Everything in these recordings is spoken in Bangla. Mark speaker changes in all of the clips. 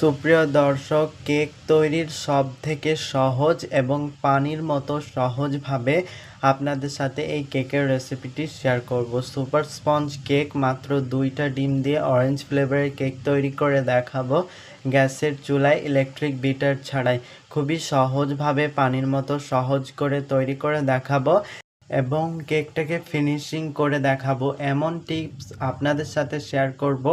Speaker 1: সুপ্রিয় দর্শক, কেক তৈরির সব থেকে সহজ এবং পানির মতো সহজভাবে আপনাদের সাথে এই কেকের রেসিপিটি শেয়ার করব। সুপার স্পঞ্জ কেক মাত্র দুইটা ডিম দিয়ে অরেঞ্জ ফ্লেভারের কেক তৈরি করে দেখাবো গ্যাসের চুলায় ইলেকট্রিক বিটার ছাড়াই। খুবই সহজভাবে পানির মতো সহজ করে তৈরি করে দেখাবো। এবং কেকটাকে ফিনিশিং করে দেখাবো। এমন টিপস আপনাদের সাথে শেয়ার করব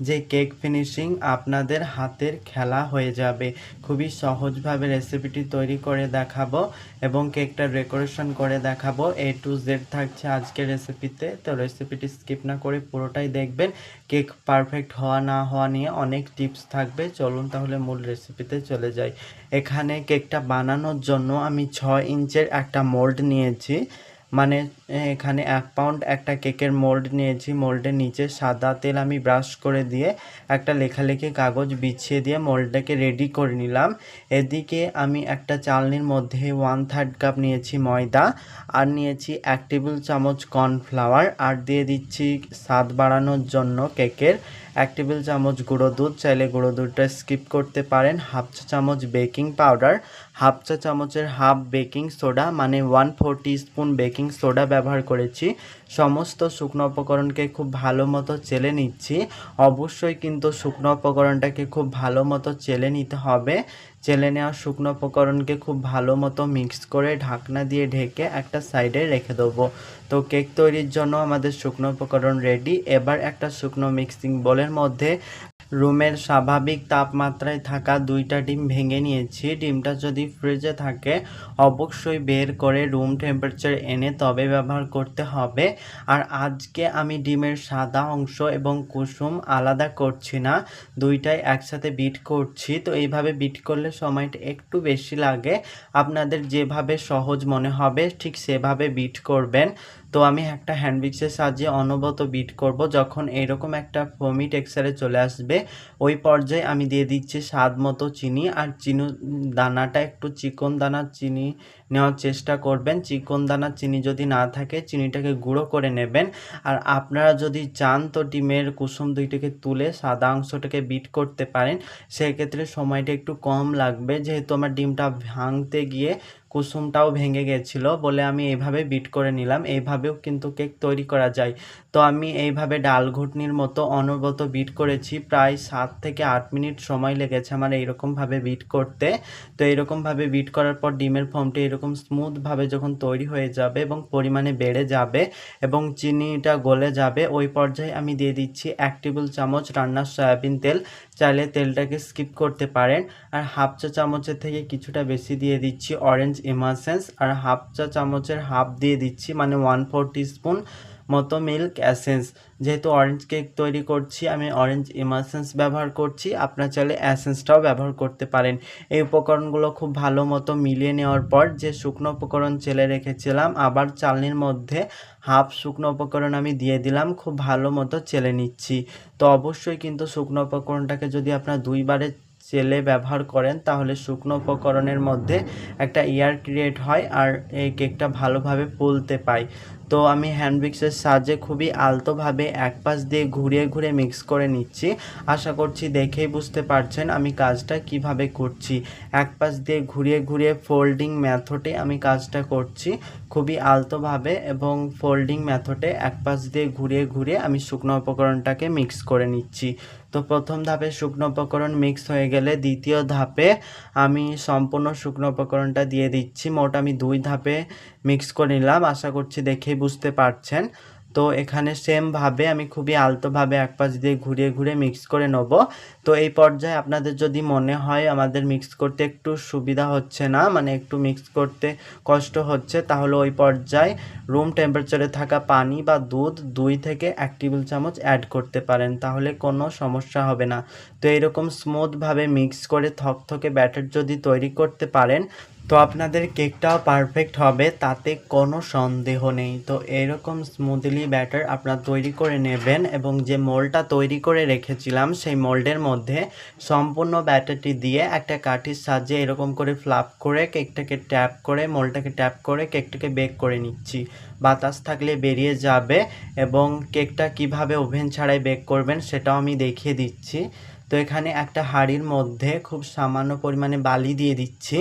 Speaker 1: যে কেক ফিনিশিং আপনাদের হাতের খেলা হয়ে যাবে। খুবই সহজভাবে রেসিপিটি তৈরি করে দেখাবো এবং কেকটা ডেকোরেশন করে দেখাবো। এ টু জেড থাকছে আজকের রেসিপিতে তো রেসিপিটি স্কিপ না করে পুরোটাই দেখবেন। কেক পারফেক্ট হওয়া না হওয়া নিয়ে অনেক টিপস থাকবে। চলুন তাহলে মূল রেসিপিতে চলে যাই। এখানে কেকটা বানানোর জন্য আমি ছয় ইঞ্চের একটা মোল্ড নিয়েছি। মানে এখানে এক পাউন্ড একটা কেকের মোল্ড নিয়েছি। মোল্ডের নিচে সাদা তেল আমি ব্রাশ করে দিয়ে একটা লেখালেখি কাগজ বিছিয়ে দিয়ে মোল্ডটাকে রেডি করে নিলাম। এদিকে আমি একটা চালনির মধ্যে ওয়ান থার্ড কাপ নিয়েছি ময়দা আর নিয়েছি এক টেবিল চামচ কর্নফ্লাওয়ার আর দিয়ে দিচ্ছি স্বাদ বাড়ানোর জন্য কেকের এক টেবিল চামচ গুঁড়ো দুধ, চাইলে গুঁড়ো দুধটা স্কিপ করতে পারেন। হাফ চা চামচ বেকিং পাউডার হাফ চা চামচের হাফ বেকিং সোডা মানে one four spoon baking soda ব্যবহার করেছি। সমস্ত শুকনো উপকরণকে খুব ভালো মতো চেলে নিচ্ছি। অবশ্যই কিন্তু শুকনো উপকরণটাকে খুব ভালো মতো চেলে নিতে হবে। চেলে নেওয়া শুকনো উপকরণকে খুব ভালো মতো মিক্স করে ঢাকনা দিয়ে ঢেকে একটা সাইডে রেখে দেবো। তো কেক তৈরির জন্য আমাদের শুকনো উপকরণ রেডি এবার একটা শুকনো মিক্সিং বোলের মধ্যে রুমের স্বাভাবিক তাপমাত্রায় থাকা দুইটা ডিম ভেঙে নিয়েছি। ডিমটা যদি ফ্রিজে থাকে, অবশ্যই বের করে রুম টেম্পারেচার এনে তবে ব্যবহার করতে হবে। আর আজকে আমি ডিমের সাদা অংশ এবং কুসুম আলাদা করছি না, দুইটাই একসাথে বিট করছি। তো এইভাবে বিট করলে সময়টা একটু বেশি লাগে। আপনাদের যেভাবে সহজ মনে হবে, ঠিক সেভাবে বিট করবেন। তো আমি একটা হ্যান্ড মিক্সের সাহায্যে অনবত বিট করব, যখন এরকম একটা ফোমি টেক্সচারে চলে আসবে, ওই পর্যায়ে আমি দিয়ে দিচ্ছি স্বাদ মতো চিনি, আর চিনি দানাটা একটু চিকন দানার চিনি নেওয়ার চেষ্টা করবেন। চিকন দানা, চিনি যদি না থাকে, চিনিটাকে গুঁড়ো করে নেবেন। আর আপনারা যদি চান তো ডিমের কুসুম দুইটাকে তুলে সাদা অংশটাকে বিট করতে পারেন। সেক্ষেত্রে সময়টা একটু কম লাগবে। যেহেতু আমার ডিমটা ভাঙতে গিয়ে কুসুমটাও ভেঙে গেছিল বলে আমি এইভাবে বিট করে নিলাম। এইভাবেও কিন্তু কেক তৈরি করা যায়। তো আমি এইভাবে ডাল ঘুটনির মতো অনবরত বিট করেছি। প্রায় সাত থেকে আট মিনিট সময় লেগেছে আমার এইরকমভাবে বিট করতে। তো এইরকমভাবে বিট করার পর ডিমের ফর্মটি এরকম স্মুথভাবে যখন তৈরি হয়ে যাবে এবং পরিমাণে বেড়ে যাবে এবং চিনিটা গলে যাবে, ওই পর্যায়ে আমি দিয়ে দিচ্ছি এক টেবিল চামচ রান্নার সয়াবিন তেল। চাইলে তেলটাকে স্কিপ করতে পারেন। আর হাফ চা চামচের থেকে কিছুটা বেশি দিয়ে দিচ্ছি অরেঞ্জ ইমাসেন্স আর হাফ চা চামচের হাফ দিয়ে দিচ্ছি মানে ওয়ান ফোর স্পুন মতো মিল্ক অ্যাসেন্স যেহেতু অরেঞ্জ কেক তৈরি করছি, আমি অরেঞ্জ ইমাসেন্স ব্যবহার করছি, আপনার চাইলে অ্যাসেন্সটাও ব্যবহার করতে পারেন। এই উপকরণগুলো খুব ভালো মতো মিলিয়ে নেওয়ার পর যে শুকনো উপকরণ চেলে রেখেছিলাম, আবার চালনির মধ্যে হাফ শুকনো উপকরণ আমি দিয়ে দিলাম, খুব ভালো মতো চেলে নিচ্ছি। তো অবশ্যই কিন্তু শুকনো উপকরণটাকে যদি আপনার দুইবারে চেলে ব্যবহার করেন, তাহলে শুকনো উপকরণের মধ্যে একটা ইয়ার ক্রিয়েট হয়, আর এই কেকটা ভালোভাবে ফুলতে পায়। তো আমি হ্যান্ড মিক্সের সাহায্যে খুবই আলতোভাবে এক পাশ দিয়ে ঘুরিয়ে ঘুরে মিক্স করে নিচ্ছি। আশা করছি দেখেই বুঝতে পারছেন আমি কাজটা কীভাবে করছি। এক পাশ দিয়ে ঘুরিয়ে ঘুরিয়ে ফোল্ডিং মেথডে আমি কাজটা করছি খুবই আলতোভাবে এবং ফোল্ডিং মেথডে এক পাশ দিয়ে ঘুরিয়ে ঘুরিয়ে আমি শুকনো উপকরণটাকে মিক্স করে নিচ্ছি। তো প্রথম ধাপে শুকনো উপকরণ মিক্স হয়ে গেলে দ্বিতীয় ধাপে আমি সম্পূর্ণ শুকনো উপকরণটা দিয়ে দিচ্ছি। মোট আমি দুই ধাপে মিক্স করে নিলাম। আশা করছি দেখেই বুঝতে পারছেন। তো এখানে সেমভাবে আমি খুবই আলতোভাবে এক পাশ দিয়ে ঘুরিয়ে ঘুরে মিক্স করে নেব। তো এই পর্যায়ে আপনাদের যদি মনে হয় আমাদের মিক্স করতে একটু সুবিধা হচ্ছে না মানে একটু মিক্স করতে কষ্ট হচ্ছে, তাহলে ওই পর্যায়ে রুম টেম্পারেচারে থাকা পানি বা দুধ দুই থেকে এক টেবিল চামচ অ্যাড করতে পারেন, তাহলে কোনো সমস্যা হবে না। তো এরকম স্মুথভাবে মিক্স করে থকথকে ব্যাটার যদি তৈরি করতে পারেন, তো আপনাদের কেকটাও পারফেক্ট হবে, তাতে কোনো সন্দেহ নেই। তো এরকম স্মুথলি ব্যাটার আপনারা তৈরি করে নেবেন এবং যে মোল্ডটা তৈরি করে রেখেছিলাম, সেই মোল্ডের মধ্যে সম্পূর্ণ ব্যাটারটি দিয়ে একটা কাঠির সাহায্যে এরকম করে ফ্লাপ করে কেকটাকে ট্যাপ করে মোল্ডটাকে ট্যাপ করে কেকটাকে বেক করে নিচ্ছি। বাতাস থাকলে বেরিয়ে যাবে এবং কেকটা কীভাবে ওভেন ছাড়াই বেক করবেন সেটাও আমি দেখিয়ে দিচ্ছি। তো এখানে একটা হাঁড়ির মধ্যে খুব সামান্য পরিমাণে বালি দিয়ে দিচ্ছি।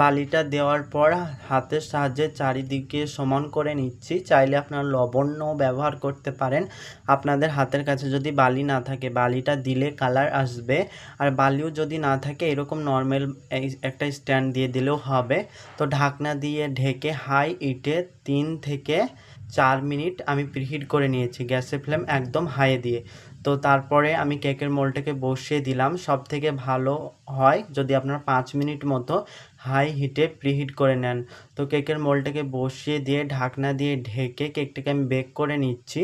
Speaker 1: বালিটা দেওয়ার পর হাতের সাহায্যে চারিদিকে সমান করে নিচ্ছি। চাইলে আপনারা লবণও ব্যবহার করতে পারেন। আপনাদের হাতের কাছে যদি বালি না থাকে, বালিটা দিলে কালার আসবে। আর বালিও যদি না থাকে, এরকম নর্মাল একটা স্ট্যান্ড দিয়ে দিলেও হবে। তো ঢাকনা দিয়ে ঢেকে হাই ইটে তিন থেকে চার মিনিট আমি প্রিহিট করে নিয়েছি। গ্যাসের ফ্লেম একদম হাইয়ে দিয়ে। তো তারপরে আমি কেকের মোলটাকে বসিয়ে দিলাম। সব থেকে ভালো হয় যদি আপনারা পাঁচ মিনিট মতো হাই হিটে প্রিহিট করে নেন। তো কেকের মোলটাকে বসিয়ে দিয়ে ঢাকনা দিয়ে ঢেকে কেকটাকে আমি বেক করে নিচ্ছি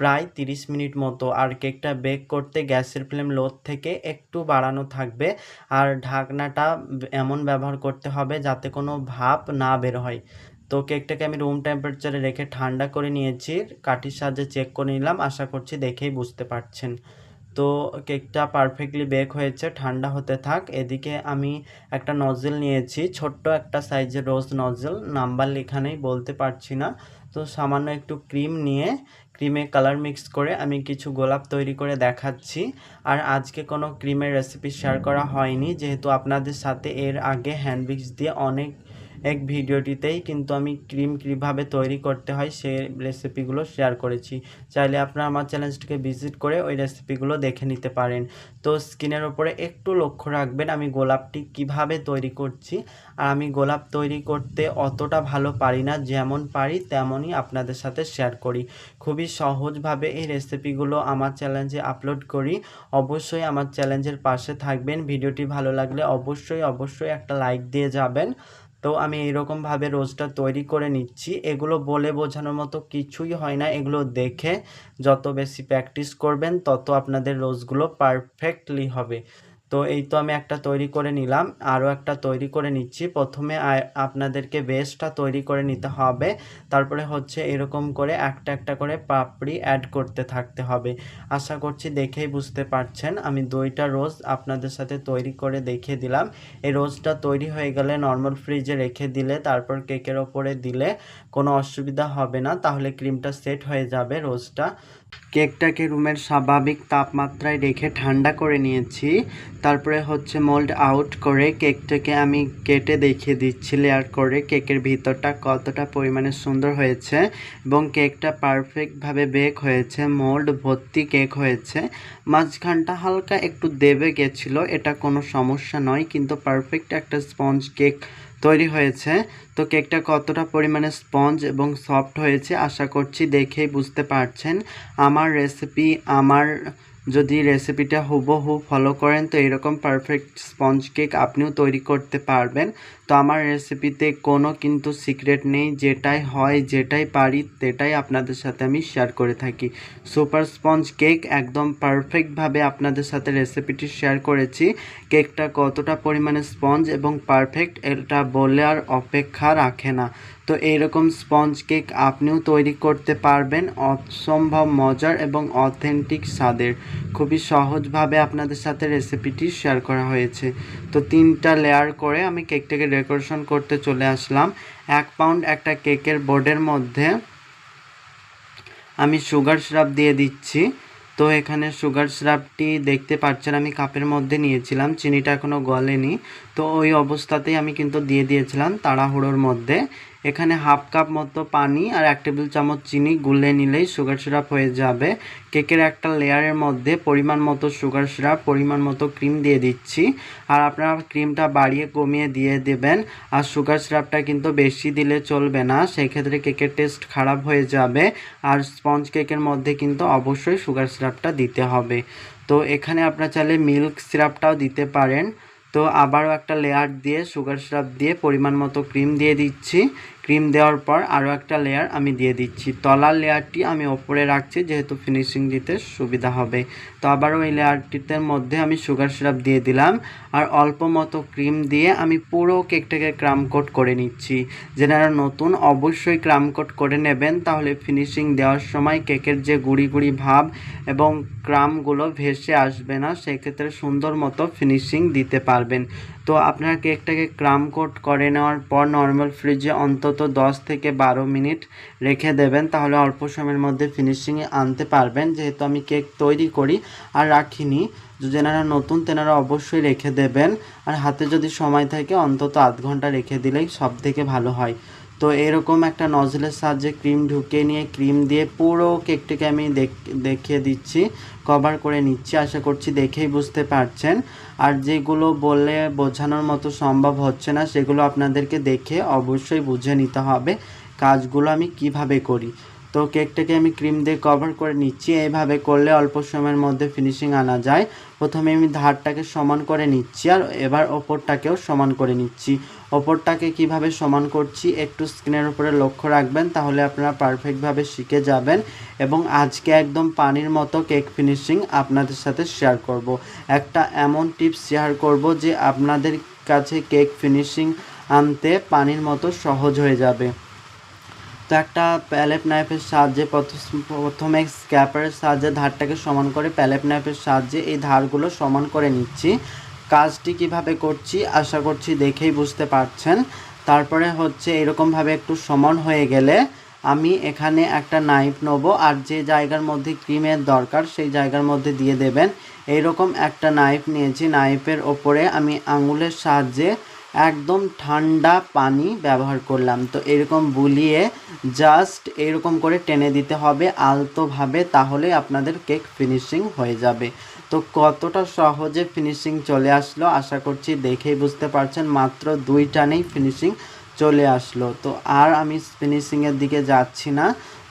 Speaker 1: প্রায় তিরিশ মিনিট মতো। আর কেকটা বেক করতে গ্যাসের ফ্লেম লো থেকে একটু বাড়ানো থাকবে। আর ঢাকনাটা এমন ব্যবহার করতে হবে যাতে কোনো ভাপ না বের হয়। তো কেকটাকে আমি রুম টেম্পারেচারে রেখে ঠান্ডা করে নিয়েছি, কাঠির সাহায্যে চেক করে নিলাম, আশা করছি দেখেই বুঝতে পারছেন। তো কেকটা পারফেক্টলি বেক হয়েছে, ঠান্ডা হতে থাক। এদিকে আমি একটা নজেল নিয়েছি, ছোট্ট একটা সাইজের রোজ নজেল নাম্বার লেখা নেই বলতে পারছি না। তো সামান্য একটু ক্রিম নিয়ে ক্রিমে কালার মিক্স করে আমি কিছু গোলাপ তৈরি করে দেখাচ্ছি। আর আজকে কোনো ক্রিমের রেসিপি শেয়ার করা হয়নি, যেহেতু আপনাদের সাথে এর আগে হ্যান্ড মিক্স দিয়ে অনেক এক ভিডিওটিতেই কিন্তু আমি ক্রিম কীভাবে তৈরি করতে হয় সে রেসিপিগুলো শেয়ার করেছি। চাইলে আপনারা আমার চ্যানেলটিকে ভিজিট করে ওই রেসিপিগুলো দেখে নিতে পারেন। তো স্কিনের ওপরে একটু লক্ষ্য রাখবেন, আমি গোলাপটি কীভাবে তৈরি করছি। আর আমি গোলাপ তৈরি করতে অতটা ভালো পারি না, যেমন পারি তেমনই আপনাদের সাথে শেয়ার করি। খুবই সহজভাবে এই রেসিপিগুলো আমার চ্যালেঞ্জে আপলোড করি। অবশ্যই আমার চ্যালেঞ্জের পাশে থাকবেন। ভিডিওটি ভালো লাগলে অবশ্যই অবশ্যই একটা লাইক দিয়ে যাবেন। তো আমি এরকমভাবে রোজটা তৈরি করে নিচ্ছি। এগুলো বলে বোঝানোর মতো কিছুই হয় না। এগুলো দেখে যত বেশি প্র্যাকটিস করবেন, তত আপনাদের রোজগুলো পারফেক্টলি হবে। তো এই তো আমি একটা তৈরি করে নিলাম, আরও একটা তৈরি করে নিচ্ছি। প্রথমে আপনাদেরকে বেসটা তৈরি করে নিতে হবে। তারপরে হচ্ছে এরকম করে একটা একটা করে পাপড়ি অ্যাড করতে থাকতে হবে। আশা করছি দেখেই বুঝতে পারছেন, আমি দুইটা রোজ আপনাদের সাথে তৈরি করে দেখিয়ে দিলাম। এই রোজটা তৈরি হয়ে গেলে নর্মাল ফ্রিজে রেখে দিলে, তারপর কেকের ওপরে দিলে কোনো অসুবিধা হবে না, তাহলে ক্রিমটা সেট হয়ে যাবে রোজটা কেকটাকে রুমের স্বাভাবিক তাপমাত্রায় রেখে ঠান্ডা করে নিয়েছি। তারপরে হচ্ছে মোল্ড আউট করে কেকটাকে আমি কেটে দেখিয়ে দিচ্ছি লেয়ার করে কেকের ভিতরটা কতটা পরিমাণে সুন্দর হয়েছে এবং কেকটা পারফেক্টভাবে বেক হয়েছে মোল্ড ভর্তি কেক হয়েছে। মাঝখানটা হালকা একটু দেবে গেছিল, এটা কোনো সমস্যা নয়, কিন্তু পারফেক্ট একটা স্পঞ্জ কেক তৈরি হয়েছে। তো কেকটা কতটা পরিমাণে স্পঞ্জ এবং সফট হয়েছে আশা করছি দেখেই বুঝতে পারছেন। আমার রেসিপি আমার যদি রেসিপিটা হুবহু ফলো করেন, তো এরকম পারফেক্ট স্পঞ্জ কেক আপনিও তৈরি করতে পারবেন। তো আমার রেসিপিতে কোনো কিন্তু সিক্রেট নেই, যেটাই হয়, যেটাই পারি, সেটাই আপনাদের সাথে আমি শেয়ার করে থাকি। সুপার স্পঞ্জ কেক একদম পারফেক্টভাবে আপনাদের সাথে রেসিপিটি শেয়ার করেছি। কেকটা কতটা পরিমাণে স্পঞ্জ এবং পারফেক্ট এটা বলে আর অপেক্ষা রাখে না। তো এইরকম স্পঞ্জ কেক আপনিও তৈরি করতে পারবেন। অসম্ভব মজার এবং অথেন্টিক স্বাদের। খুবই সহজভাবে আপনাদের সাথে রেসিপিটি শেয়ার করা হয়েছে। তো তিনটা লেয়ার করে আমি কেকটাকে ডেকোরেশন করতে চলে আসলাম। এক পাউন্ড একটা কেকের বোর্ডের মধ্যে আমি সুগার সিরাপ দিয়ে দিচ্ছি। তো এখানে সুগার সিরাপটি দেখতে পাচ্ছেন, আমি কাপের মধ্যে নিয়েছিলাম, চিনিটা এখনও গলেনি। তো ওই অবস্থাতেই আমি কিন্তু দিয়ে দিয়েছিলাম তাড়াহুড়োর মধ্যে। এখানে হাফ কাপ মতো পানি আর এক টেবিল চামচ চিনি গুলে নিলেই সুগার সিরাপ হয়ে যাবে। কেকের একটা লেয়ারের মধ্যে পরিমাণ মতো সুগার সিরাপ, পরিমাণ মতো ক্রিম দিয়ে দিচ্ছি। আর আপনারা ক্রিমটা বাড়িয়ে কমিয়ে দিয়ে দেবেন। আর সুগার সিরাপটা কিন্তু বেশি দিলে চলবে না, সেক্ষেত্রে কেকের টেস্ট খারাপ হয়ে যাবে। আর স্পঞ্জ কেকের মধ্যে কিন্তু অবশ্যই সুগার সিরাপটা দিতে হবে। তো এখানে আপনারা চাইলে মিল্ক সিরাপটাও দিতে পারেন। তো আবারও একটা লেয়ার দিয়ে সুগার সিরাপ দিয়ে পরিমাণ মতো ক্রিম দিয়ে দিচ্ছি। ক্রিম দেওয়ার পর আরও একটা লেয়ার আমি দিয়ে দিচ্ছি। তলার লেয়ারটি আমি ওপরে রাখছি, যেহেতু ফিনিশিং দিতে সুবিধা হবে। তো আবারও এই লেয়ারটিতে মধ্যে আমি সুগার সিরাপ দিয়ে দিলাম আর অল্প মতো ক্রিম দিয়ে আমি পুরো কেকটাকে ক্রাম কোট করে নিচ্ছি। যেনারা নতুন অবশ্যই ক্রাম কোট করে নেবেন, তাহলে ফিনিশিং দেওয়ার সময় কেকের যে গুড়ি গুড়ি ভাব এবং ক্রামগুলো ভেসে আসবে না, সেক্ষেত্রে সুন্দর মতো ফিনিশিং দিতে পারবেন। তো আপনারা কেকটাকে ক্রাম কোট করে নেওয়ার পর নর্মাল ফ্রিজে অন্তত দশ থেকে বারো মিনিট রেখে দেবেন, তাহলে অল্প সময়ের মধ্যে ফিনিশিংয়ে আনতে পারবেন। যেহেতু আমি কেক তৈরি করি আর রাখিনি যেনারা নতুন তেনারা অবশ্যই রেখে দেবেন। আর হাতে যদি সময় থাকে, অন্তত আধ ঘণ্টা রেখে দিলেই সব থেকে ভালো হয়। তো এরকম একটা নজলের সাহায্যে ক্রিম ঢুকিয়ে নিয়ে ক্রিম দিয়ে পুরো কেকটিকে আমি দেখ- দেখিয়ে দিচ্ছি কভার করে নিচ্ছি, আশা করছি দেখেই বুঝতে পারছেন। আর যেগুলো বলে বোঝানোর মতো সম্ভব হচ্ছে না, সেগুলো আপনাদেরকে দেখে অবশ্যই বুঝে নিতে হবে কাজগুলো আমি কীভাবে করি। তো কেকটাকে আমি ক্রিম দিয়ে কভার করে নিচ্ছি। এইভাবে করলে অল্প সময়ের মধ্যে ফিনিশিং আনা যায়। প্রথমে আমি ধারটাকে সমান করে নিচ্ছি আর এবার ওপরটাকেও সমান করে নিচ্ছি। ওপরটাকে কীভাবে সমান করছি একটু স্ক্রিনের উপরে লক্ষ্য রাখবেন, তাহলে আপনারা পারফেক্টভাবে শিখে যাবেন এবং আজকে একদম পানির মতো কেক ফিনিশিং আপনাদের সাথে শেয়ার করব। একটা এমন টিপস শেয়ার করব যে আপনাদের কাছে কেক ফিনিশিং আনতে পানির মতো সহজ হয়ে যাবে। তো একটা প্যালেট নাইফের সাহায্যে প্রথ- প্রথমে স্ক্যাপারের সাহায্যে ধারটাকে সমান করে প্যালেট নাইফের সাহায্যে এই ধারগুলো সমান করে নিচ্ছি। কাজটি কীভাবে করছি আশা করছি দেখেই বুঝতে পারছেন। তারপরে হচ্ছে এরকমভাবে একটু সমান হয়ে গেলে আমি এখানে একটা নাইফ নেব আর যে জায়গার মধ্যে ক্রিমের দরকার সেই জায়গার মধ্যে দিয়ে দেবেন। এইরকম একটা নাইফ নিয়েছি। নাইফের ওপরে আমি আঙুলের সাহায্যে একদম ঠান্ডা পানি ব্যবহার করলাম। তো এরকম বুলিয়ে জাস্ট এরকম করে টেনে দিতে হবে আলতোভাবে তাহলে আপনাদের কেক ফিনিশিং হয়ে যাবে। তো কতটা সহজে ফিনিশিং চলে আসলো আশা করছি দেখেই বুঝতে পারছেন, মাত্র দুই টানেই ফিনিশিং চলে আসলো। তো আর আমি ফিনিশিংয়ের দিকে যাচ্ছি না।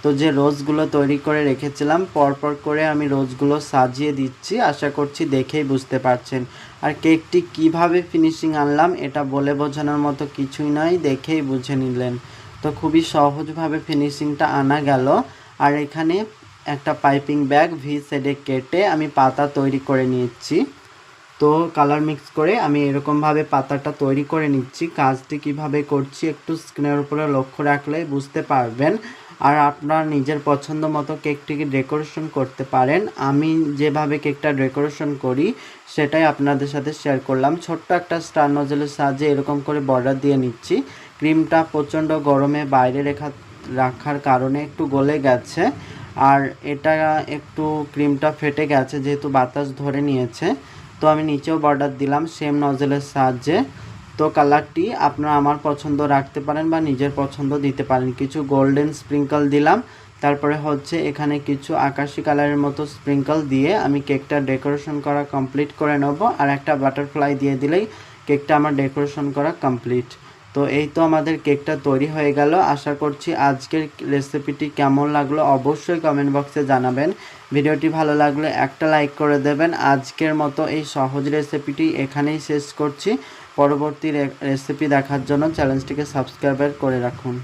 Speaker 1: তো যে রোজগুলো তৈরি করে রেখেছিলাম, পরপর করে আমি রোজগুলো সাজিয়ে দিচ্ছি। আশা করছি দেখেই বুঝতে পারছেন। আর কেকটি কীভাবে ফিনিশিং আনলাম, এটা বলে বোঝানোর মতো কিছুই নয়, দেখেই বুঝে নিলেন। তো খুবই সহজভাবে ফিনিশিংটা আনা গেল। আর এখানে একটা পাইপিং ব্যাগ ভি সেডে কেটে আমি পাতা তৈরি করে নিচ্ছি তো কালার মিক্স করে আমি এরকমভাবে পাতাটা তৈরি করে নিচ্ছি। কাজটি কীভাবে করছি একটু স্ক্রিনের উপরে লক্ষ্য রাখলে বুঝতে পারবেন। আর আপনার নিজের পছন্দ মতো কেকটিকে ডেকোরেশন করতে পারেন। আমি যেভাবে কেকটা ডেকোরেশন করি, সেটাই আপনাদের সাথে শেয়ার করলাম। ছোট্ট একটা স্টার নজলের সাহায্যে এরকম করে বর্ডার দিয়ে নিচ্ছি। ক্রিমটা প্রচণ্ড গরমে বাইরে রেখা, রাখার কারণে একটু গলে গেছে। আর এটা একটু ক্রিমটা ফেটে গেছে, যেহেতু বাতাস ধরে নিয়েছে। তো আমি নিচেও বর্ডার দিলাম, সেম নজলের সাহায্যে। তো কালারটি আপনারা আমার পছন্দ রাখতে পারেন বা নিজের পছন্দ দিতে পারেন। কিছু গোল্ডেন স্প্রিঙ্কল দিলাম। তারপরে হচ্ছে এখানে কিছু আকাশি কালারের মতো স্প্রিঙ্কল দিয়ে আমি কেকটা ডেকোরেশন করা কমপ্লিট করে নেব। আর একটা বাটারফ্লাই দিয়ে দিলেই কেকটা আমার ডেকোরেশন করা কমপ্লিট তো এই তো আমাদের কেকটা তৈরি হয়ে গেল। আশা করছি আজকের রেসিপিটি কেমন লাগল অবশ্যই কমেন্ট বক্সে জানাবেন। ভিডিওটি ভালো লাগলে একটা লাইক করে দেবেন। আজকের মতো এই সহজ রেসিপিটি এখানেই শেষ করছি। পরবর্তী রেসিপি দেখার জন্য চ্যানেলটিকে সাবস্ক্রাইব করে রাখুন।